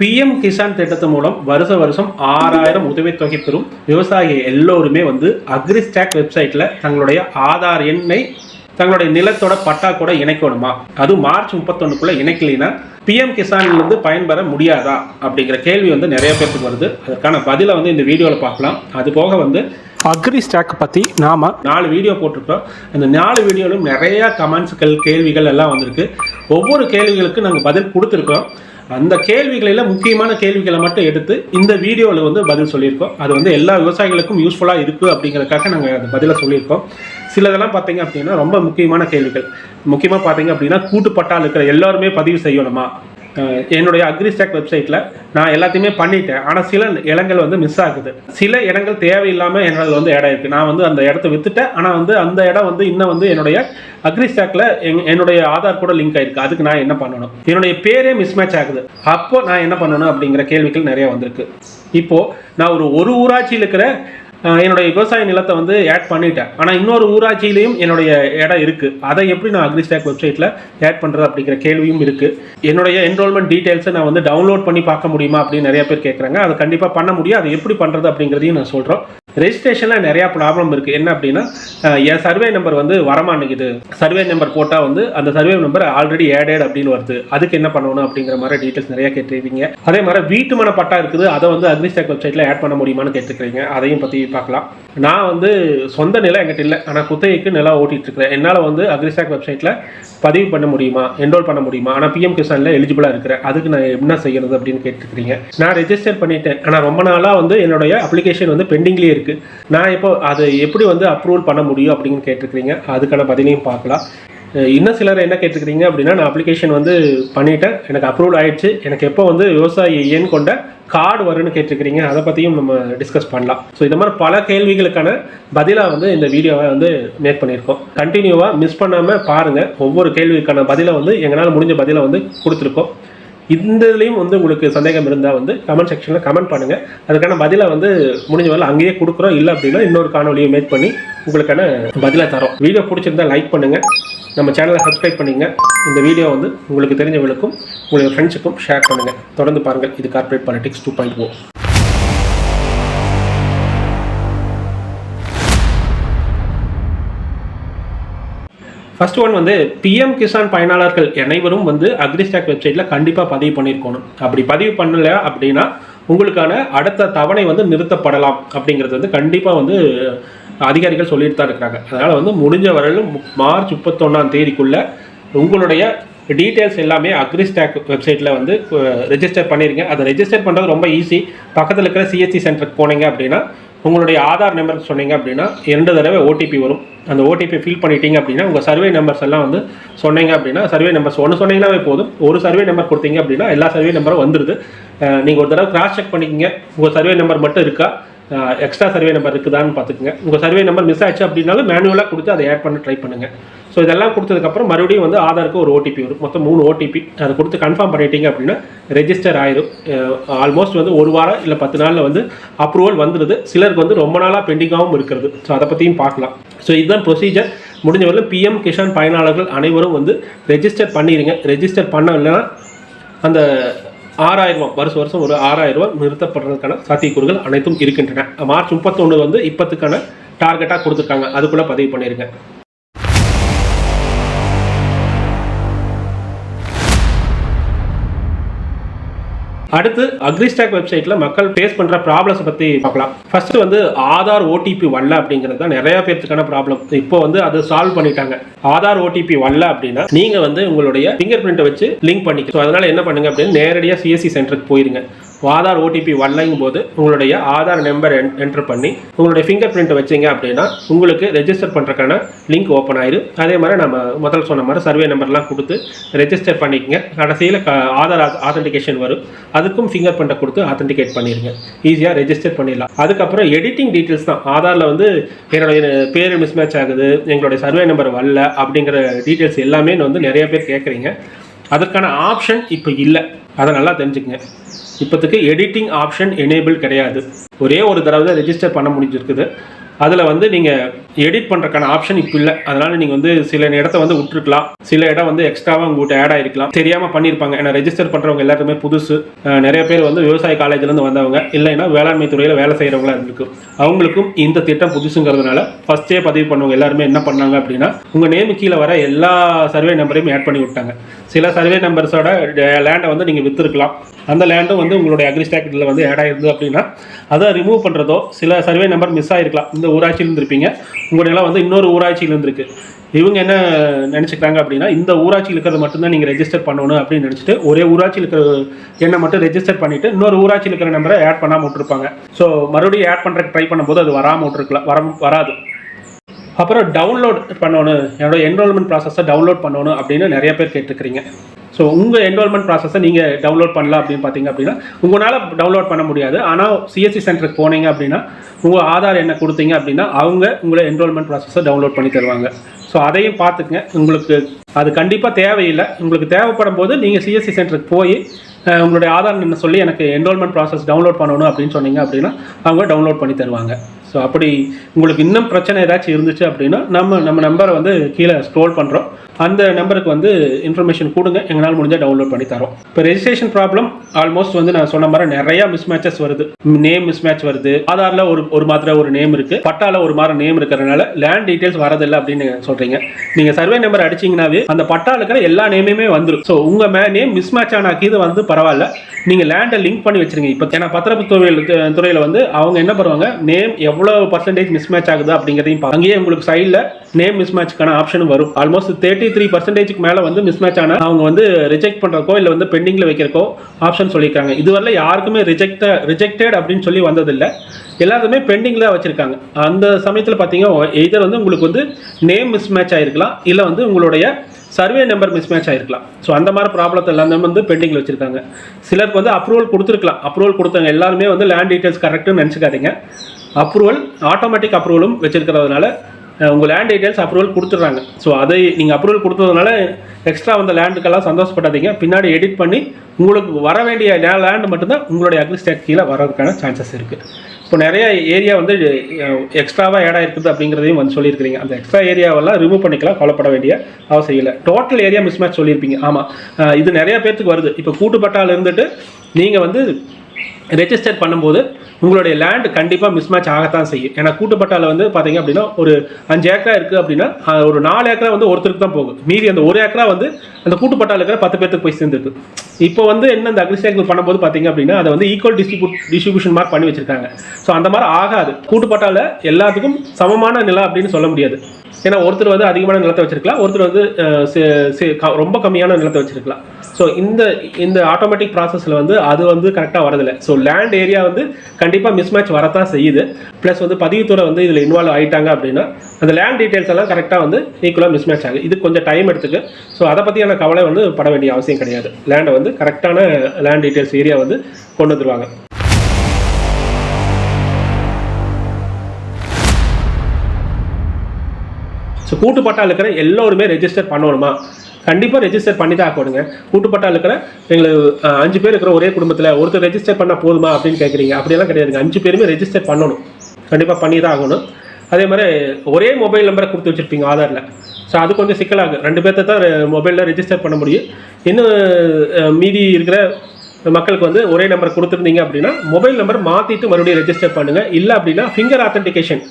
PM Kisan திட்டத்து மூலம் வருஷ வருஷம் ஆறாயிரம் உதவித்தொகை பெறும் விவசாயி எல்லோருமே வந்து அக்ரிஸ்டாக் வெப்சைட்டில் தங்களுடைய ஆதார் எண்ணை தங்களுடைய நிலத்தோட பட்டா கூட இணைக்கணுமா? அதுவும் மார்ச் முப்பத்தொன்னுக்குள்ளே இணைக்கலைன்னா பிஎம் கிசான்லேருந்து பயன்பெற முடியாதா? அப்படிங்கிற கேள்வி வந்து நிறைய பேருக்கு வருது. அதற்கான பதிலை வந்து இந்த வீடியோவில் பார்க்கலாம். அது போக வந்து அக்ரி ஸ்டாக் பற்றி நாம் நாலு வீடியோ போட்டிருக்கோம் அந்த நாலு வீடியோவிலும் நிறையா கமெண்ட்ஸ்கள் கேள்விகள் எல்லாம் வந்திருக்கு. ஒவ்வொரு கேள்விகளுக்கும் நாங்கள் பதில் கொடுத்துருக்கோம் அந்த கேள்விகளில் முக்கியமான கேள்விகளை மட்டும் எடுத்து இந்த வீடியோவில் வந்து பதில் சொல்லியிருக்கோம். அது வந்து எல்லா விவசாயிகளுக்கும் யூஸ்ஃபுல்லாக இருக்குது அப்படிங்கிறதுக்காக நாங்கள் அந்த பதிலை சொல்லியிருக்கோம். சிலதெல்லாம் பார்த்தீங்க அப்படின்னா ரொம்ப முக்கியமான கேள்விகள். முக்கியமாக பார்த்தீங்க அப்படின்னா கூட்டுப்பட்டால் இருக்கிற எல்லாருமே பதிவு செய்யணுமா? என்னுடைய அக்ரிஸ்டாக் வெப்சைட்டில் நான் எல்லாத்தையுமே பண்ணிட்டேன். ஆனால் சில இடங்கள் வந்து மிஸ் ஆகுது. சில இடங்கள் தேவையில்லாமல் என்னோட வந்து இடம் இருக்குது நான் வந்து அந்த இடத்த வித்துட்டேன். ஆனால் வந்து அந்த இடம் வந்து இன்னும் வந்து என்னுடைய அக்ரிஸ்டாக்ல எங் என்னுடைய ஆதார் கூட லிங்க் ஆயிருக்கு. அதுக்கு நான் என்ன பண்ணணும்? என்னுடைய பேரே மிஸ்மேட்ச் ஆகுது. அப்போ நான் என்ன பண்ணணும் அப்படிங்கிற கேள்விகள் நிறைய வந்திருக்கு. இப்போ நான் ஒரு ஒரு ஊராட்சியில் இருக்கிற என்னுடைய விவசாய நிலத்தை வந்து ஆட் பண்ணிட்டேன். ஆனால் இன்னொரு ஊராட்சியிலையும் என்னுடைய இடம் இருக்குது அதை எப்படி நான் அக்ரிஸ்டாக் வெப்சைட்டில் ஆட் பண்ணுறது அப்படிங்கிற கேள்வியும் இருக்குது என்னுடைய என்ரோல்மெண்ட் டீட்டெயில்ஸை நான் வந்து டவுன்லோட் பண்ணி பார்க்க முடியுமா அப்படின்னு நிறைய பேர் கேட்குறாங்க அதை கண்டிப்பாக பண்ண முடியும். அதை எப்படி பண்ணுறது அப்படிங்கிறதையும் நான் சொல்கிறோம் ரெஜிஸ்ட்ரேஷனில் நிறையா ப்ராப்ளம் இருக்குது என்ன அப்படின்னா என் சர்வே நம்பர் வந்து வரமாட்டேங்குது. சர்வே நம்பர் போட்டால் வந்து அந்த சர்வே நம்பர் ஆல்ரெடி ஆடட் அப்படின்னு வருது. அதுக்கு என்ன பண்ணணும் அப்படிங்கிற மாதிரி டீட்டெயில்ஸ் நிறையா கேட்டிருக்கீங்க அதே மாதிரி வீட்டு மன பட்டா இருக்குது. அதை வந்து அக்ரிஸ்டாக் வெப்சைட்டில் ஆட் பண்ண முடியுமான்னு கேட்டுருக்கீங்க அதையும் பற்றி பார்க்கலாம். நான் வந்து சொந்த நிலம் என்கிட்ட இல்லை. ஆனால் குத்தகைக்கு நிலம் ஓட்டிகிட்டு இருக்கிறேன் என்னால் வந்து அக்ரிஸ்டாக் வெப்சைட்டில் பதிவு பண்ண முடியுமா? என்ரோல் பண்ண முடியுமா? ஆனால் பிஎம் கிசானில் எலிஜிபிளாக இருக்கிறேன். அதுக்கு நான் என்ன செய்யறது அப்படின்னு கேட்டுக்கிறீங்க. நான் ரெஜிஸ்டர் பண்ணிட்டேன். ஆனால் ரொம்ப நாளாக வந்து என்னுடைய அப்ளிகேஷன் வந்து பெண்டிங்லேயே இருக்குது நான் இப்போ அதை எப்படி வந்து அப்ரூவல் பண்ண முடியும் அப்படின்னு கேட்டிருக்கிறீங்க. அதுக்கான பதிலையும் பார்க்கலாம். இன்னும் சிலர் என்ன கேட்டுருக்கிறீங்க அப்படின்னா நான் அப்ளிகேஷன் வந்து பண்ணிட்டேன். எனக்கு அப்ரூவல் ஆயிடுச்சு. எனக்கு எப்போ வந்து விவசாயி எண் கொண்ட கார்டு வரும்னு கேட்டிருக்கிறீங்க அதை பற்றியும் நம்ம டிஸ்கஸ் பண்ணலாம். ஸோ இந்த மாதிரி பல கேள்விகளுக்கான பதிலாக வந்து இந்த வீடியோவை வந்து மேக் பண்ணியிருக்கோம். கண்டினியூவாக மிஸ் பண்ணாமல் பாருங்கள் ஒவ்வொரு கேள்விக்கான பதிலை வந்து எங்களால் முடிஞ்ச பதிலை வந்து கொடுத்துருக்கோம். இந்த இதுலேயும் வந்து உங்களுக்கு சந்தேகம் இருந்தால் வந்து கமெண்ட் செக்ஷனில் கமெண்ட் பண்ணுங்கள் அதுக்கான பதிலை வந்து முடிஞ்ச வரல அங்கேயே கொடுக்குறோம். இல்லை அப்படின்னா இன்னொரு காணொலியை மேக் பண்ணி உங்களுக்கான பதிலை தரோம். வீடியோ பிடிச்சிருந்தா லைக் பண்ணுங்கள் நம்ம சேனலை சப்ஸ்கிரைப் பண்ணிங்க. இந்த வீடியோ வந்து உங்களுக்கு தெரிஞ்சவங்களுக்கும் உங்களுடைய ஃப்ரெண்ட்ஸுக்கும் ஷேர் பண்ணுங்கள் தொடர்ந்து பாருங்கள். இது corporate politics two point O first one வந்து பிஎம் கிசான் பயனாளர்கள் அனைவரும் வந்து அக்ரிஸ்டாக் வெப்சைட்டில் கண்டிப்பாக பதிவு பண்ணியிருக்கணும் அப்படி பதிவு பண்ணல அப்படின்னா உங்களுக்கான அடுத்த தவணை வந்து நிறுத்தப்படலாம் அப்படிங்கிறது வந்து கண்டிப்பாக வந்து அதிகாரிகள் சொல்லிட்டு தான் இருக்கிறாங்க. அதனால் வந்து முடிஞ்ச வரையிலும் மார்ச் முப்பத்தொன்னாம் தேதிக்குள்ளே உங்களுடைய டீட்டெயில்ஸ் எல்லாமே அக்ரிஸ்டாக் வெப்சைட்டில் வந்து ரெஜிஸ்டர் பண்ணிருங்க. அதை ரெஜிஸ்டர் பண்ணுறது ரொம்ப ஈஸி பக்கத்தில் இருக்கிற சிஎஸ்சி சென்டருக்கு போனீங்க அப்படின்னா உங்களுடைய ஆதார் நம்பர் சொன்னீங்க அப்படின்னா இரண்டு தடவை ஓடிபி வரும். அந்த ஓடிபி ஃபில் பண்ணிட்டீங்க அப்படின்னா உங்கள் சர்வே நம்பர்ஸ் எல்லாம் வந்து சொன்னீங்க அப்படின்னா சர்வே நம்பர்ஸ் ஒன்று சொன்னீங்கன்னாவே போதும். ஒரு சர்வே நம்பர் கொடுத்தீங்க அப்படின்னா எல்லா சர்வே நம்பரும் வந்துடுது நீங்கள் ஒரு தடவை கிராஸ் செக் பண்ணிக்கிங்க. உங்கள் சர்வே நம்பர் மட்டும் இருக்கா? எக்ஸ்ட்ரா சர்வே நம்பர் இருக்குதான்னு பார்த்துக்குங்க. உங்கள் சர்வே நம்பர் மிஸ் ஆச்சு அப்படின்னாலும் மேனுவலாக கொடுத்து அதை ஆட் பண்ண ட்ரை பண்ணுங்கள் ஸோ இதெல்லாம் கொடுத்ததுக்கப்புறம் மறுபடியும் வந்து ஆதாருக்கு ஒரு ஓடிபி வரும். மொத்தம் மூணு ஓடிபி அதை கொடுத்து கன்ஃபார்ம் பண்ணிட்டீங்க அப்படின்னா ரெஜிஸ்டர் ஆயிரும். ஆல்மோஸ்ட் வந்து ஒரு வாரம் இல்லை பத்து நாளில் வந்து அப்ரூவல் வந்துடுது சிலருக்கு வந்து ரொம்ப நாளாக பெண்டிங்காகவும் இருக்கிறது. ஸோ அதை பற்றியும் பார்க்கலாம். ஸோ இதுதான் ப்ரொசீஜர் முடிஞ்ச பிஎம் கிஷான் பயனாளர்கள் அனைவரும் வந்து ரெஜிஸ்டர் பண்ணிடுங்க ரெஜிஸ்டர் பண்ணலைன்னா அந்த ஆறாயிரம் ரூபா வருஷம் வருஷம் ஒரு ஆறாயிரம் ரூபாய் நிறுத்தப்படுறதுக்கான சாத்தியக்கூறுகள் அனைத்தும் இருக்கின்றன. மார்ச் முப்பத்தொன்று வந்து இப்பத்துக்கான டார்கெட்டாக கொடுத்துருக்காங்க. அதுக்குள்ளே பதிவு பண்ணியிருக்கேன் அடுத்து அக்ரிஸ்டாக் வெப்சைட்டில் மக்கள் ஃபேஸ் பண்ணுற ப்ராப்ளம்ஸை பற்றி பார்க்கலாம். ஃபர்ஸ்ட் வந்து ஆதார் ஓடிபி வரல அப்படிங்கிறது தான் நிறைய பேர்த்துக்கான ப்ராப்ளம் இப்போ வந்து அது சால்வ் பண்ணிட்டாங்க. ஆதார் ஓடிபி வரல அப்படின்னா நீங்கள் வந்து உங்களுடைய ஃபிங்கர் பிரிண்ட்டை வச்சு லிங்க் பண்ணிக்க. அதனால அதனால் என்ன பண்ணுங்க அப்படின்னு நேரடியாக சிஎஸ்சி சென்டருக்கு போயிருங்க. ஆதார் ஓடிபி வரலைங்கும் போது உங்களுடைய ஆதார் நம்பர் என்டர் பண்ணி உங்களுடைய ஃபிங்கர் பிரிண்ட் வச்சீங்க அப்படின்னா உங்களுக்கு ரெஜிஸ்டர் பண்ணுறக்கான லிங்க் ஓப்பன் ஆயிரும் அதே மாதிரி நம்ம முதல்ல சொன்ன மாதிரி சர்வே நம்பர்லாம் கொடுத்து ரெஜிஸ்டர் பண்ணிக்கங்க. கடைசியில் க ஆதார் ஆத்தென்டிகேஷன் வரும். அதுக்கும் ஃபிங்கர் பிரிண்ட்டை கொடுத்து ஆத்தென்டிகேட் பண்ணிடுங்க ஈஸியாக ரெஜிஸ்டர் பண்ணிடலாம். அதுக்கப்புறம் எடிட்டிங் டீட்டெயில்ஸ் தான். ஆதாரில் வந்து என்னுடைய பேர் மிஸ்மேட்ச் ஆகுது. எங்களுடைய சர்வே நம்பர் வரல அப்படிங்கிற டீட்டெயில்ஸ் எல்லாமே வந்து நிறைய பேர் கேட்குறீங்க அதற்கான ஆப்ஷன் இப்போ இல்லை. அதை நல்லா தெரிஞ்சுக்கங்க. இப்போதைக்கு எடிட்டிங் ஆப்ஷன் எனேபிள் கிடையாது. ஒரே ஒரு தடவை தான் ரெஜிஸ்டர் பண்ண முடிஞ்சிருக்குது. அதில் வந்து நீங்கள் எடிட் பண்ணுறக்கான ஆப்ஷன் இப்போ இல்லை. அதனால் நீங்கள் வந்து சில இடத்த வந்து விட்டுருக்கலாம். சில இடம் வந்து எக்ஸ்ட்ராவாக உங்கள்கிட்ட ஆட் ஆகிருக்கலாம் தெரியாமல் பண்ணியிருப்பாங்க ஏன்னா ரெஜிஸ்டர் பண்ணுறவங்க எல்லாருமே புதுசு. நிறைய பேர் வந்து விவசாய காலேஜ்லேருந்து வந்தவங்க. இல்லைன்னா வேளாண்மை துறையில் வேலை செய்கிறவங்களா இருந்திருக்கும். அவங்களுக்கும் இந்த திட்டம் புதுசுங்கிறதுனால ஃபஸ்ட்டே பதிவு பண்ணவங்க எல்லாருமே என்ன பண்ணாங்க அப்படின்னா உங்கள் நேமு கீழே வர எல்லா சர்வே நம்பரையும் ஆட் பண்ணி விட்டாங்க. சில சர்வே நம்பர்ஸோட லேண்டை வந்து நீங்கள் விற்றுருக்கலாம் அந்த லேண்டும் வந்து உங்களுடைய அக்ரிஸ்டாக் இதில் வந்து ஆட் ஆகிருந்தது அப்படின்னா அதை ரிமூவ் பண்ணுறதோ சில சர்வே நம்பர் மிஸ் ஆகிருக்கலாம் இந்த ஊராட்சியில் இருந்திருப்பீங்க. உங்களுடைய வந்து இன்னொரு ஊராட்சியில் இருந்திருக்கு. இவங்க என்ன நினச்சிக்கிறாங்க அப்படின்னா இந்த ஊராட்சியில் இருக்கிறத மட்டும்தான் நீங்கள் ரெஜிஸ்டர் பண்ணணும் அப்படின்னு நினச்சிட்டு ஒரே ஊராட்சியில் இருக்கிற எண்ணை மட்டும் ரெஜிஸ்டர் பண்ணிவிட்டு இன்னொரு ஊராட்சியில் இருக்கிற நம்பரை ஆட் பண்ணாமல் விட்டுருப்பாங்க. ஸோ மறுபடியும் ஆட் பண்ணுறதுக்கு ட்ரை பண்ணும்போது அது வராமல் விட்டுருக்கலாம் வர வராது. அப்புறம் டவுன்லோட் பண்ணணும். என்னோட என்ரோல்மெண்ட் ப்ராசஸை டவுன்லோட் பண்ணணும் அப்படின்னு நிறைய பேர் கேட்டுருக்கிறீங்க. ஸோ உங்கள் என்ரோல்மெண்ட் ப்ராசஸை நீங்கள் டவுன்லோட் பண்ணலாம் அப்படின்னு பார்த்தீங்க அப்படின்னா உங்களால் டவுன்லோட் பண்ண முடியாது. ஆனால் சிஎஸ்சி சென்டருக்கு போனீங்க அப்படின்னா உங்கள் ஆதார் என்ன கொடுத்தீங்க அப்படின்னா அவங்க உங்களை என்ரோல்மெண்ட் ப்ராசஸை டவுன்லோட் பண்ணி தருவாங்க. ஸோ அதையும் பார்த்துக்குங்க. உங்களுக்கு அது கண்டிப்பாக தேவையில்லை. உங்களுக்கு தேவைப்படும் போது நீங்கள் சிஎஸ்சி சென்டருக்கு போய் உங்களுடைய ஆதார் என்ன சொல்லி எனக்கு என்ரோல்மெண்ட் ப்ராசஸ் டவுன்லோட் பண்ணணும் அப்படின்னு சொன்னீங்க அப்படின்னா அவங்க டவுன்லோட் பண்ணி தருவாங்க. ஸோ அப்படி உங்களுக்கு இன்னும் பிரச்சனை ஏதாச்சும் இருந்துச்சு அப்படின்னா நம்ம நம்ம நம்பரை வந்து கீழே ஸ்க்ரோல் பண்ணுறோம் அந்த நம்பருக்கு வந்து இன்ஃபர்மேஷன் கொடுங்க. எங்களால் முடிஞ்சால் டவுன்லோட் பண்ணி தரோம். இப்போ ரெஜிஸ்ட்ரேஷன் ப்ராப்ளம் ஆல்மோஸ்ட் வந்து நான் சொன்ன மாதிரி நிறைய மிஸ் மேட்சஸ் வருது. நேம் மிஸ் மேட்ச் வருது. ஆதாரில் ஒரு ஒரு மாதிரி ஒரு நேம் இருக்குது பட்டால ஒரு மாதிரி நேம் இருக்கிறனால லேண்ட் டீட்டெயில்ஸ் வரதில்லை அப்படின்னு சொல்கிறீங்க நீங்கள் சர்வே நம்பர் அடிச்சீங்கன்னாவே அந்த பட்டால இருக்கிற எல்லா நேமுமே வந்துடும் ஸோ உங்கள் மே நேம் மிஸ் மேட்ச் ஆன இது வந்து பரவாயில்ல. நீங்கள் லேண்டை லிங்க் பண்ணி வச்சிருங்க. இப்போ ஏன்னா பத்திரப்பு துறையில் துறையில் வந்து அவங்க என்ன பண்ணுவாங்க? நேம் எவ்வளோ எவ்வளோ பர்சன்டேஜ் மிஸ் மேட்ச் ஆகுது அப்படிங்கிறதையும் அங்கேயே உங்களுக்கு சைடில் நேம் மிஸ் மேட்ச்க்கான ஆப்ஷன் வரும். ஆல்மோஸ்ட் தேர்ட்டி த்ரீ பர்சன்டேஜ்க்கு மேலே வந்து மிஸ் மேட்ச் ஆனால் அவங்க வந்து ரிஜெக்ட் பண்ணுறக்கோ இல்லை வந்து பெண்டிங்கில் வைக்கிறக்கோ ஆப்ஷன் சொல்லியிருக்காங்க. இதுவரை யாருக்குமே ரிஜெக்ட் ரிஜெக்டட் அப்படின்னு சொல்லி வந்ததில்லை. எல்லாருமே பெண்டிங்கில் தான் வச்சுருக்காங்க. அந்த சமயத்தில் பார்த்தீங்கன்னா எதர் வந்து உங்களுக்கு வந்து நேம் மிஸ் மேட்ச் ஆகிருக்கலாம் இல்லை வந்து உங்களுடைய சர்வே நம்பர் மிஸ் மேட்ச் ஆகிருக்கலாம் ஸோ அந்த மாதிரி ப்ராப்ளத்தை எல்லாமே வந்து பெண்டிங்கில் வச்சுருக்காங்க. சிலருக்கு வந்து அப்ரூவல் கொடுத்துருக்கலாம். அப்ரூவல் கொடுத்தவங்க எல்லாருமே வந்து லேண்ட் டீட்டெயில்ஸ் கரெக்டுன்னு நினச்சிக்காதீங்க. அப்ரூவல் ஆட்டோமேட்டிக் அப்ரூவலும் வச்சிருக்கிறதுனால உங்கள் லேண்ட் டீட்டெயில்ஸ் அப்ரூவல் கொடுத்துட்றாங்க. ஸோ அதை நீங்கள் அப்ரூவல் கொடுத்ததுனால எக்ஸ்ட்ரா வந்த லேண்டுக்கெல்லாம் சந்தோஷப்படாதீங்க. பின்னாடி எடிட் பண்ணி உங்களுக்கு வர வேண்டிய லேண்ட் மட்டும்தான் உங்களுடைய அக்ரிஸ்டேட் கீழே வர்றதுக்கான சான்சஸ் இருக்குது இப்போ நிறைய ஏரியா வந்து எக்ஸ்ட்ராவாக இடம் இருக்குது அப்படிங்கிறதையும் வந்து சொல்லியிருக்கிறீங்க. அந்த எக்ஸ்ட்ரா ஏரியாவெல்லாம் ரிமூவ் பண்ணிக்கலாம் கவலைப்பட வேண்டிய அவசியம் இல்லை. டோட்டல் ஏரியா மிஸ்மேட்ச் சொல்லியிருப்பீங்க. ஆமாம் இது நிறைய பேர்த்துக்கு வருது. இப்போ கூட்டுப்பட்டால இருந்துட்டு நீங்கள் வந்து ரெஜிஸ்டர் பண்ணும்போது உங்களுடைய லேண்ட் கண்டிப்பாக மிஸ்மேட்ச் ஆகத்தான் செய்யும். ஏன்னா கூட்டுப்பட்டால வந்து பார்த்தீங்க அப்படின்னா ஒரு அஞ்சு ஏக்கரா இருக்குது அப்படின்னா ஒரு நாலு ஏக்கரா வந்து ஒருத்தருக்கு தான் போகும். மீதி அந்த ஒரு ஏக்கரா வந்து அந்த கூட்டுப்பட்டால இருக்கிற பத்து பேர்த்துக்கு போய் சேர்ந்துருக்கு. இப்போ வந்து என்ன இந்த அக்ரிசைக்கிள் பண்ணும்போது பார்த்தீங்க அப்படின்னா அதை வந்து ஈக்குவல் டிஸ்ட்ரிபியூட் டிஸ்ட்ரிபியூஷன் மாதிரி பண்ணி வச்சிருக்காங்க. ஸோ அந்த மாதிரி ஆகாது. கூட்டுப்பட்டால எல்லாத்துக்கும் சமமான நிலம் அப்படின்னு சொல்ல முடியாது. ஏன்னா ஒருத்தர் வந்து அதிகமான நிலத்தை வச்சிருக்கலாம் ஒருத்தர் வந்து க- ரொம்ப கம்மியான நிலத்தை வச்சிருக்கலாம். ஸோ இந்த இந்த ஆட்டோமேட்டிக் ப்ராசஸில் வந்து அது வந்து கரெக்டாக வரதில்லை. ஸோ லேண்ட் ஏரியா வந்து கண்டிப்பாக மிஸ்மேட்ச் வரத்தான் செய்யுது. ப்ளஸ் வந்து பதிவுத்துறை வந்து இதில் இன்வால்வ் ஆகிட்டாங்க அப்படின்னா அந்த லேண்ட் டீட்டெயில்ஸ் எல்லாம் கரெக்டாக வந்து ஈக்குவலாக மிஸ்மேட்ச் ஆகுது. இது கொஞ்சம் டைம் எடுத்துக்கு. ஸோ அதை பற்றியான கவலை வந்து பட வேண்டிய அவசியம் கிடையாது. லேண்டை வந்து கரெக்டான லேண்ட் டீட்டெயில்ஸ் ஏரியா வந்து கொண்டு வந்துருவாங்க. ஸோ கூட்டுப்பட்டால் இருக்கிற எல்லோருமே ரெஜிஸ்டர் பண்ணணுமா? கண்டிப்பாக ரெஜிஸ்டர் பண்ணி தான் ஆகணுங்க. கூட்டுப்பட்டால் இருக்கிற எங்களுக்கு அஞ்சு பேர் இருக்கிற ஒரே குடும்பத்தில் ஒருத்தர் ரெஜிஸ்டர் பண்ணால் போதுமா அப்படின்னு கேட்குறீங்க அப்படியெல்லாம் கிடையாதுங்க. அஞ்சு பேருமே ரெஜிஸ்டர் பண்ணணும். கண்டிப்பாக பண்ணி தான் ஆகணும். அதே மாதிரி ஒரே மொபைல் நம்பரை கொடுத்து வச்சுருப்பீங்க ஆதாரில். ஸோ அது கொஞ்சம் சிக்கலாகும் ரெண்டு பேர்த்த தான் மொபைலில் ரெஜிஸ்டர் பண்ண முடியும். இன்னும் மீதி இருக்கிற மக்களுக்கு வந்து ஒரே நம்பர் கொடுத்துருந்தீங்க அப்படின்னா மொபைல் நம்பர் மாற்றிட்டு மறுபடியும் ரெஜிஸ்டர் பண்ணுங்கள் இல்லை அப்படின்னா ஃபிங்கர் ஆத்தென்டிகேஷன்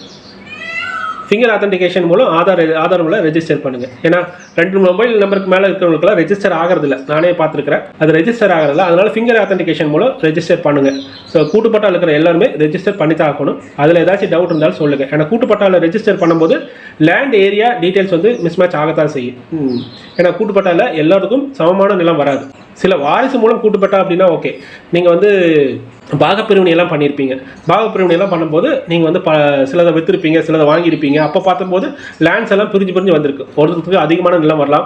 ஃபிங்கர் ஆத்தன்டிகேஷன் மூலம் ஆதார் ஆதார் மூலம் ரெஜிஸ்டர் பண்ணுங்க. ஏன்னா ரெண்டு மொபைல் நம்பருக்கு மேலே இருக்கிறவங்களுக்குலாம் ரெஜிஸ்டர் ஆகிறதில்ல. நானே பார்த்துருக்கிறேன். அது ரெஜிஸ்டர் ஆகிறதில்ல. அதனால ஃபிங்கர் ஆத்தன்டிகேஷன் மூலம் ரெஜிஸ்டர் பண்ணுங்க. ஸோ கூட்டுப்பட்டால் இருக்கிற எல்லாருமே ரெஜிஸ்டர் பண்ணி தான் ஆகணும். அதில் ஏதாச்சும் டவுட் இருந்தாலும் சொல்லுங்க. ஏன்னா கூட்டுப்பட்டால ரெஜிஸ்டர் பண்ணும்போது லேண்ட் ஏரியா டீட்டெயில்ஸ் வந்து மிஸ்மேட்ச் ஆகத்தான் செய்யும். ஏன்னா கூட்டுப்பட்டால எல்லாருக்கும் சமமான நிலம் வராது. சில வாரிசு மூலம் கூட்டுப்பட்டா அப்படின்னா ஓகே நீங்கள் வந்து பாகப்பிரிவினையெல்லாம் பண்ணியிருப்பீங்க. பாகப்பிரிவினையெல்லாம் பண்ணும்போது நீங்கள் வந்து ப சிலதை விற்றுருப்பீங்க சிலதை வாங்கியிருப்பீங்க. அப்போ பார்த்தபோது லேண்ட்ஸ் எல்லாம் பிரிஞ்சு பிரிஞ்சு வந்திருக்கு. ஒருத்தருக்கு அதிகமான நிலம் வரலாம்.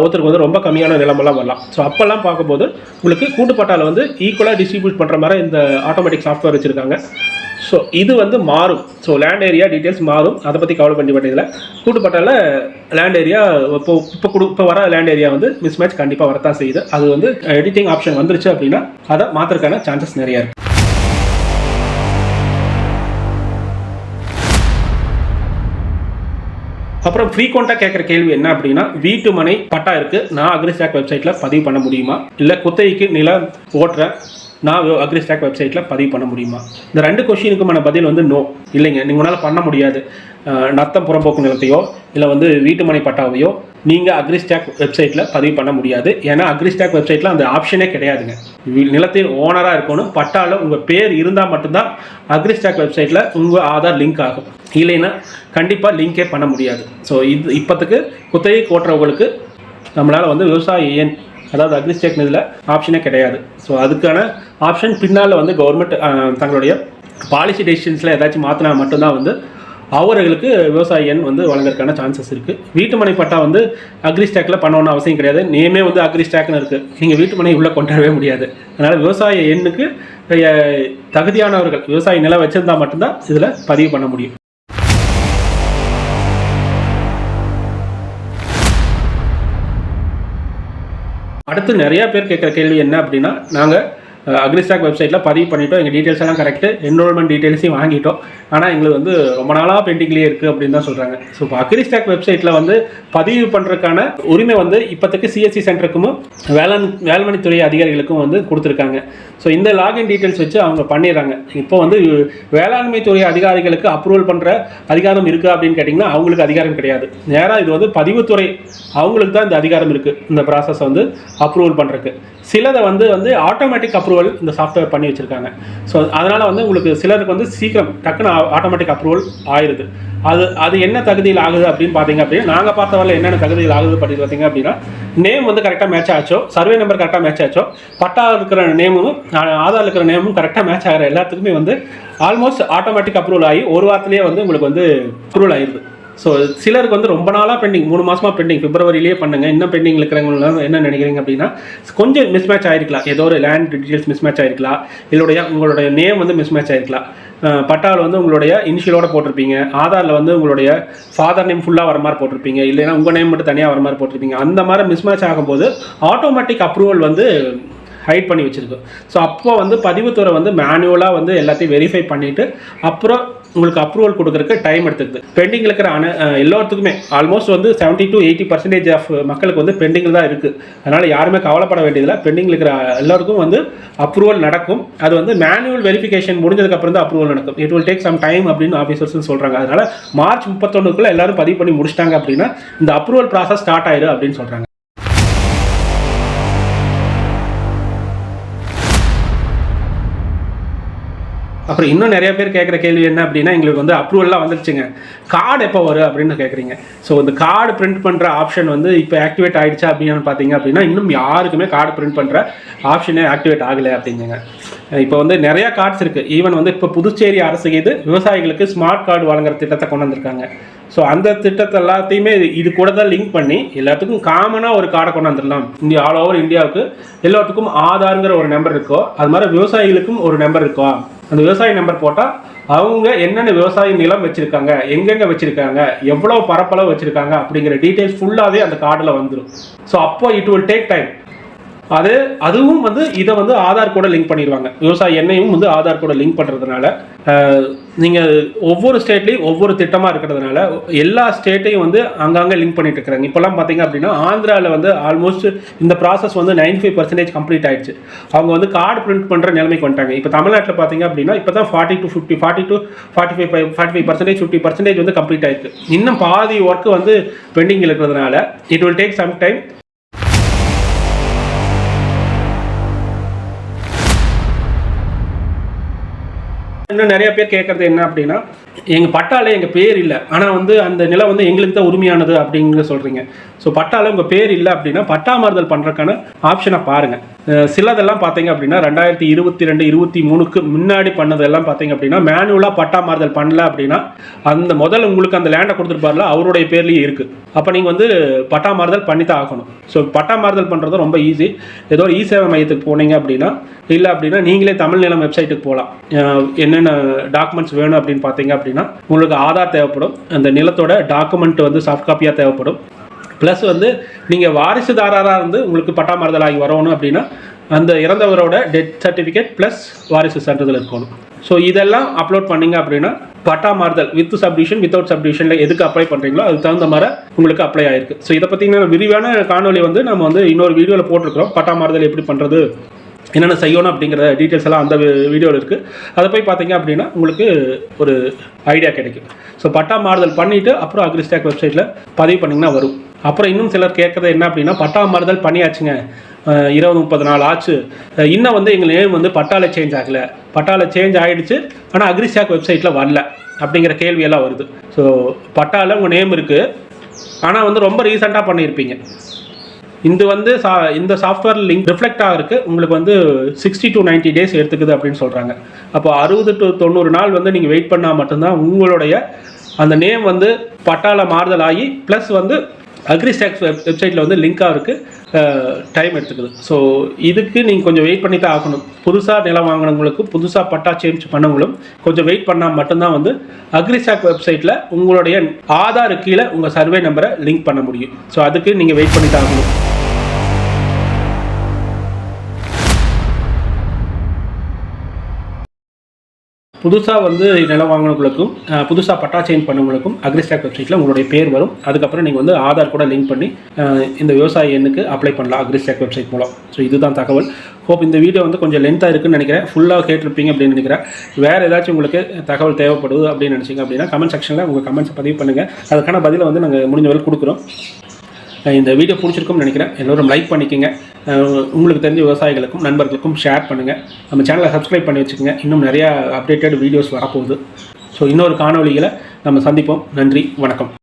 ஒருத்தருக்கு வந்து ரொம்ப கம்மியான நிலமெல்லாம் வரலாம். ஸோ அப்போல்லாம் பார்க்கும்போது உங்களுக்கு கூட்டுப்பட்டால வந்து ஈக்குவலாக டிஸ்ட்ரிபியூட் பண்ணுற மாதிரி இந்த ஆட்டோமேட்டிக் சாஃப்ட்வேர் வச்சுருக்காங்க. ஸோ இது வந்து மாறும். ஸோ லேண்ட் ஏரியா டீட்டெயில்ஸ் மாறும். அதை பற்றி கவலை பண்ணி வேண்டியதில்லை. கூட்டுப்பட்டால லேண்ட் ஏரியா இப்போ இப்போ கொடு இப்போ வர லேண்ட் ஏரியா வந்து மிஸ் மேட்ச் கண்டிப்பாக வரத்தான் செய்யுது. அது வந்து எடிட்டிங் ஆப்ஷன் வந்துருச்சு அப்படின்னா அதை மாற்றுறதுக்கான சான்சஸ் நிறையா இருக்குது அப்புறம் ஃப்ரீக்வெண்ட்டாக கேட்குற கேள்வி என்ன அப்படின்னா வீட்டு மனை பட்டா இருக்குது நான் அக்ரிஸ்டாக் வெப்சைட்டில் பதிவு பண்ண முடியுமா? இல்லை குத்தகைக்கு நிலம் ஓட்டுறேன். நான் அக்ரிஸ்டாக் வெப்சைட்டில் பதிவு பண்ண முடியுமா? இந்த ரெண்டு கொஷினுக்குமான பதில் வந்து நோ இல்லைங்க நீங்கள் உங்களால் பண்ண முடியாது. நத்தம் புறம்போக்கு நிலத்தையோ இல்லை வந்து வீட்டுமனை பட்டாவையோ நீங்கள் அக்ரிஸ்டாக் வெப்சைட்டில் பதிவு பண்ண முடியாது. ஏன்னா அக்ரிஸ்டாக் வெப்சைட்டில் அந்த ஆப்ஷனே கிடையாதுங்க. நிலத்தின் ஓனராக இருக்கணும் பட்டாவில் உங்கள் பேர் இருந்தால் மட்டும்தான் அக்ரிஸ்டாக் வெப்சைட்டில் உங்கள் ஆதார் லிங்க் ஆகும். இல்லைன்னா கண்டிப்பாக லிங்கே பண்ண முடியாது. ஸோ இது இப்போத்துக்கு குத்தகை கோட்டுறவங்களுக்கு நம்மளால் வந்து விவசாய ஏன் அதாவது அக்ரிஸ்டேக் இதில் ஆப்ஷனே கிடையாது. ஸோ அதுக்கான ஆப்ஷன் பின்னால் வந்து கவர்மெண்ட் தங்களுடைய பாலிசி டெசிஷன்ஸில் ஏதாச்சும் மாற்றினா மட்டும்தான் வந்து அவர்களுக்கு விவசாய எண் வந்து வழங்குறதுக்கான சான்சஸ் இருக்குது வீட்டுமனை பட்டா வந்து அக்ரிஸ்டாக்கில் பண்ணணும்னு அவசியம் கிடையாது. நேமே வந்து அக்ரிஸ்டாக்னு இருக்குது நீங்கள் வீட்டுமனை உள்ளே கொண்டு வரவே முடியாது. அதனால் விவசாய எண்ணுக்கு தகுதியானவர்கள் விவசாய நிலம் வச்சிருந்தா மட்டும்தான் இதில் பதிவு பண்ண முடியும். அடுத்து நிறையா பேர் கேட்குற கேள்வி என்ன அப்படின்னா நாங்கள் அக்ரிஸ்டாக் வெப்சைட்டில் பதிவு பண்ணிட்டோம். எங்கள் டீட்டெயில்ஸ் எல்லாம் கரெக்டு என்ரோல்மெண்ட் டீட்டெயில்ஸையும் வாங்கிட்டோம். ஆனால் எங்களுக்கு வந்து ரொம்ப நாளாக பெண்டிங்லேயே இருக்குது அப்படின்னு தான் சொல்கிறாங்க ஸோ இப்போ அக்ரிஸ்டாக் வெப்சைட்டில் வந்து பதிவு பண்ணுறதுக்கான உரிமை வந்து இப்போதைக்கு சிஎஸ்சி சென்டருக்கும் வேளாண் வேளாண்மைத்துறை அதிகாரிகளுக்கும் வந்து கொடுத்துருக்காங்க. ஸோ இந்த லாகின் டீட்டெயில்ஸ் வச்சு அவங்க பண்ணிடுறாங்க. இப்போ வந்து வேளாண்மைத்துறை அதிகாரிகளுக்கு அப்ரூவல் பண்ணுற அதிகாரம் இருக்கா அப்படின்னு கேட்டிங்கன்னா அவங்களுக்கு அதிகாரம் கிடையாது. நேராக இது வந்து பதிவுத்துறை அவங்களுக்கு தான் இந்த அதிகாரம் இருக்குது இந்த ப்ராசஸ் வந்து அப்ரூவல் பண்ணுறதுக்கு சிலதை வந்து வந்து ஆட்டோமேட்டிக் அப்ரூவல் இந்த சாஃப்ட்வேர் பண்ணி வச்சுருக்காங்க. ஸோ அதனால் வந்து உங்களுக்கு சிலருக்கு வந்து சீக்கிரம் டக்குன்னு ஆட்டோமேட்டிக் அப்ரூவல் ஆயிடுது அது அது என்ன தகுதியில் ஆகுது அப்படின்னு பார்த்தீங்க அப்படின்னா நாங்கள் பார்த்த வரல என்னென்ன தகுதியில் ஆகுது பற்றி பார்த்தீங்க அப்படின்னா நேம் வந்து கரெக்டாக மேட்ச் ஆச்சோ சர்வே நம்பர் கரெக்டாக மேட்ச் ஆச்சோ பட்டா இருக்கிற நேமும் ஆதார் இருக்கிற நேமும் கரெக்டாக மேட்ச் ஆகிற எல்லாத்துக்குமே வந்து ஆல்மோஸ்ட் ஆட்டோமேட்டிக் அப்ரூவல் ஆகி ஒரு வாரத்துலேயே வந்து உங்களுக்கு வந்து அப்ரூவல் ஆயிடுது ஸோ சிலருக்கு வந்து ரொம்ப நாளாக பெண்டிங் மூணு மாதமாக பெண்டிங் பிப்ரவரியிலேயே பண்ணுங்க. இன்னும் பெண்டிங் இருக்கிறவங்களாம் என்ன நினைக்கிறீங்க அப்படின்னா கொஞ்சம் மிஸ்மேட்ச் ஆயிருக்கலாம். ஏதோ ஒரு லேண்ட் டீட்டெயில்ஸ் மிஸ்மேட்ச் ஆயிருக்கலாம். இதோடைய உங்களுடைய நேம் வந்து மிஸ்மேட்ச் ஆயிருக்கலாம். பட்டாவில் வந்து உங்களுடைய இனிஷியலோட போட்டிருப்பீங்க. ஆதாரில் வந்து உங்களுடைய ஃபாதர் நேம் ஃபுல்லாக வர மாதிரி போட்டிருப்பீங்க. இல்லைன்னா உங்கள் நேம் மட்டும் தனியாக வர மாதிரி போட்டிருப்பீங்க. அந்த மாதிரி மிஸ்மேட்ச் ஆகும்போது ஆட்டோமேட்டிக் அப்ரூவல் வந்து ஹைட் பண்ணி வச்சுருக்கோம். ஸோ அப்போ வந்து பதிவுத்துறை வந்து மேனுவலாக வந்து எல்லாத்தையும் வெரிஃபை பண்ணிவிட்டு அப்புறம் உங்களுக்கு அப்ரூவல் கொடுக்கறதுக்கு டைம் எடுத்துக்குது. பெண்டிங் இருக்கிற அன எல்லாத்துக்குமே ஆல்மோஸ்ட் வந்து 70 டு எயிட்டி பர்சன்டேஜ் ஆஃப் மக்களுக்கு வந்து பெண்டிங்கில் தான் இருக்குது அதனால் யாருமே கவலைப்பட வேண்டியதில்லை. பெண்டிங்கில் இருக்கிற எல்லாருக்கும் வந்து அப்ரூவல் நடக்கும். அது வந்து மேனுவல் வெரிஃபிகேஷன் முடிஞ்சதுக்கப்புறம் தான் அப்ரூவல் நடக்கும். It will take some time அப்படின்னு ஆஃபீஸர்ஸ் சொல்கிறாங்க அதனால் மார்ச் முப்பத்தொன்னுக்குள்ளே எல்லாரும் பதிவு பண்ணி முடிச்சிட்டாங்க அப்படின்னா இந்த அப்ரூவல் ப்ராசஸ் ஸ்டார்ட் ஆயிடும் அப்படின்னு சொல்கிறாங்க அப்புறம் இன்னும் நிறைய பேர் கேட்குற கேள்வி என்ன அப்படின்னா எங்களுக்கு வந்து அப்ரூவல்லாம் வந்துருச்சுங்க. கார்டு எப்போ வரும் அப்படின்னு கேட்குறீங்க ஸோ இந்த கார்டு பிரிண்ட் பண்ணுற ஆப்ஷன் வந்து இப்போ ஆக்டிவேட் ஆகிடுச்சா அப்படின்னு பார்த்தீங்க அப்படின்னா இன்னும் யாருக்குமே கார்டு பிரிண்ட் பண்ணுற ஆப்ஷனே ஆக்டிவேட் ஆகலை அப்படிங்க இப்போ வந்து நிறைய கார்ட்ஸ் இருக்குது ஈவன் வந்து இப்போ புதுச்சேரி அரசு இது விவசாயிகளுக்கு ஸ்மார்ட் கார்டு வழங்குற திட்டத்தை கொண்டு வந்திருக்காங்க. ஸோ அந்த திட்டத்தை எல்லாத்தையுமே இது- இது கூட தான் லிங்க் பண்ணி எல்லாத்துக்கும் காமனாக ஒரு கார்டை கொண்டு வந்துடலாம் இந்தியா ஆல் ஓவர் இந்தியாவுக்கு எல்லாத்துக்கும் ஆதாருங்கிற ஒரு நம்பர் இருக்கோ அது மாதிரி விவசாயிகளுக்கும் ஒரு நம்பர் இருக்கோ அந்த விவசாய நம்பர் போட்டால் அவங்க என்னென்ன விவசாய நிலம் வச்சுருக்காங்க எங்கெங்கே வச்சுருக்காங்க எவ்வளோ பரப்பளவு வச்சுருக்காங்க அப்படிங்கிற டீட்டெயில்ஸ் ஃபுல்லாகவே அந்த கார்டில் வந்துடும் ஸோ அப்போ இட் வில் டேக் டைம் அது அதுவும் வந்து இதை வந்து ஆதார் கூட லிங்க் பண்ணிடுவாங்க. விவசாய எண்ணெயும் வந்து ஆதார் கூட லிங்க் பண்ணுறதுனால நீங்கள் ஒவ்வொரு ஸ்டேட்லேயும் ஒவ்வொரு திட்டமாக இருக்கிறதுனால எல்லா ஸ்டேட்டையும் வந்து அங்கங்கே லிங்க் பண்ணிட்டு இருக்கிறாங்க. இப்போல்லாம் பார்த்தீங்க அப்படின்னா ஆந்திராவில் வந்து ஆல்மோஸ்ட் இந்த ப்ராசஸ் வந்து 95% ஃபைவ் பர்சன்டேஜ் கம்ப்ளீட் ஆயிடுச்சு. அவங்க வந்து கார்டு பிரிண்ட் பண்ணுற நிலைமைக்கு வந்துட்டாங்க. இப்போ தமிழ்நாட்டில் பார்த்தீங்க அப்படின்னா இப்போ தான் forty to fifty forty to forty five forty five percentage fifty percentage வந்து கம்ப்ளீட் ஆயிருக்கு. இன்னும் பாதி ஒர்க் வந்து பெண்டிங் இருக்கிறதுனால it will take some time இன்னும் நிறைய பேர் கேட்கறது என்ன அப்படின்னா எங்கள் பட்டாலே எங்கள் பேர் இல்லை. ஆனால் வந்து அந்த நிலம் வந்து எங்களுக்கு தான் உரிமையானது அப்படிங்கிற சொல்கிறீங்க ஸோ பட்டால உங்கள் பேர் இல்லை அப்படின்னா பட்டா மாறுதல் பண்ணுறதுக்கான ஆப்ஷனை பாருங்கள் சிலதெல்லாம் பார்த்தீங்க அப்படின்னா ரெண்டாயிரத்தி இருபத்தி ரெண்டு இருபத்தி மூணுக்கு முன்னாடி பண்ணதெல்லாம் பார்த்தீங்க அப்படின்னா மேனுவலாக பட்டா மாறுதல் பண்ணல அப்படின்னா அந்த முதல்ல உங்களுக்கு அந்த லேண்டை கொடுத்துருப்பார்ல அவருடைய பேர்லேயே இருக்குது அப்போ நீங்கள் வந்து பட்டா மாறுதல் பண்ணி தான் ஆகணும். ஸோ பட்டா மாறுதல் பண்ணுறது ரொம்ப ஈஸி ஏதோ ஒரு இ சேவை மையத்துக்கு போனீங்க அப்படின்னா இல்லை அப்படின்னா நீங்களே தமிழ் நிலம் வெப்சைட்டுக்கு போகலாம் என்னென்ன டாக்குமெண்ட்ஸ் வேணும் அப்படின்னு பார்த்தீங்க அப்படின்னா உங்களுக்கு ஆதார் தேவைப்படும். அந்த நிலத்தோட டாக்குமெண்ட் வந்து சாஃப்ட் காப்பியாக தேவைப்படும். ப்ளஸ் வந்து நீங்கள் வாரிசுதாரராக இருந்து உங்களுக்கு பட்டா மாறுதல் ஆகி வரணும் அப்படின்னா அந்த இறந்தவரோட டெத் சர்டிஃபிகேட் ப்ளஸ் வாரிசு சான்றிதழ் இருக்கணும். ஸோ இதெல்லாம் அப்லோட் பண்ணிங்க அப்படின்னா பட்டா மாறுதல் வித் சப்டிஷன் வித்தவுட் சப்டிஷனில் எதுக்கு அப்ளை பண்ணுறீங்களோ அதுக்கு தகுந்த மாதிரி உங்களுக்கு அப்ளை ஆயிருக்கு. ஸோ இதை பற்றின விரிவான காணொலி வந்து நம்ம வந்து இன்னொரு வீடியோவில் போட்டிருக்கிறோம். பட்டா மாறுதல் எப்படி பண்ணுறது என்னென்ன செய்யணும் அப்படிங்கிற டீட்டெயில்ஸ் எல்லாம் அந்த வீடியோவில் இருக்குது அதை போய் பார்த்தீங்க அப்படின்னா உங்களுக்கு ஒரு ஐடியா கிடைக்கும். ஸோ பட்டா மாறுதல் பண்ணிவிட்டு அப்புறம் அக்ரிஸ்டாக் வெப்சைட்டில் பதிவு பண்ணிங்கன்னா வரும். அப்புறம் இன்னும் சிலர் கேட்குறது என்ன அப்படின்னா பட்டா மாறுதல் பண்ணியாச்சுங்க. இருபது முப்பது நாள் ஆச்சு. இன்னும் வந்து எங்கள் நேம் வந்து பட்டாவில் சேஞ்ச் ஆகலை. பட்டாவில் சேஞ்ச் ஆகிடுச்சு ஆனால் அக்ரிஸ்டாக் வெப்சைட்டில் வரல அப்படிங்கிற கேள்வியெல்லாம் வருது. ஸோ பட்டால உங்கள் நேம் இருக்குது ஆனால் வந்து ரொம்ப ரீசெண்டாக பண்ணியிருப்பீங்க. இது வந்து சா இந்த சாஃப்ட்வேர் லிங்க் ரிஃப்ளெக்ட் ஆகிறதுக்கு உங்களுக்கு வந்து சிக்ஸ்டி டு 90 டேஸ் எடுத்துக்குது அப்படின்னு சொல்கிறாங்க அப்போ அறுபது டு தொண்ணூறு நாள் வந்து நீங்கள் வெயிட் பண்ணால் மட்டும்தான் உங்களுடைய அந்த நேம் வந்து பட்டால மாறுதல் ஆகி ப்ளஸ் வந்து அக்ரிஸ்டாக்ஸ் வெப் வெப்சைட்டில் வந்து லிங்காக இருக்குது டைம் எடுத்துக்குது. ஸோ இதுக்கு நீங்கள் கொஞ்சம் வெயிட் பண்ணி தான் ஆகணும். புதுசாக நிலம் வாங்கினவங்களுக்கும் புதுசாக பட்டா சேஞ்ச் பண்ணவங்களும் கொஞ்சம் வெயிட் பண்ணால் மட்டும்தான் வந்து அக்ரிஸ்டாக் வெப்சைட்டில் உங்களுடைய ஆதார் கீழே உங்கள் சர்வே நம்பரை லிங்க் பண்ண முடியும். ஸோ அதுக்கு நீங்கள் வெயிட் பண்ணி தான் ஆகணும். புதுசாக வந்து நிலம் வாங்கினவங்களுக்கும் புதுசாக பட்டா சேஞ்ச் பண்ணவங்களுக்கும் அக்ரிஸ்டாக் வெப்சைட்டில் உங்களுடைய பேர் வரும். அதுக்கப்புறம் நீங்கள் வந்து ஆதார் கூட லிங்க் பண்ணி இந்த விவசாய எண்ணுக்கு அப்ளை பண்ணலாம் அக்ரிஸ்டாக் வெப்சைட் மூலம். ஸோ இதுதான் தகவல். ஹோப் இந்த வீடியோ வந்து கொஞ்சம் லென்த்தாக இருக்குன்னு நினைக்கிறேன். ஃபுல்லாக கேட்டிருப்பீங்க அப்படின்னு நினைக்கிறேன். வேறு ஏதாச்சும் உங்களுக்கு தகவல் தேவைப்படுது அப்படின்னு நினச்சிங்க அப்படின்னா கமெண்ட் செக்ஷனில் உங்கள் கமெண்ட்ஸ் பதிவு பண்ணுங்கள் அதுக்கான பதிலை வந்து நாங்கள் முடிஞ்ச வரை கொடுக்குறோம். இந்த வீடியோ பிடிச்சிருக்கும்னு நினைக்கிறேன். எல்லோரும் லைக் பண்ணிக்கோங்க. உங்களுக்கு தெரிஞ்ச விவசாயிகளுக்கும் நண்பர்களுக்கும் ஷேர் பண்ணுங்கள் நம்ம சேனலை சப்ஸ்கிரைப் பண்ணி வச்சுக்கோங்க. இன்னும் நிறையா அப்டேட்டட் வீடியோஸ் வரப்போகுது. ஸோ இன்னொரு காணொளிகளை நம்ம சந்திப்போம். நன்றி வணக்கம்.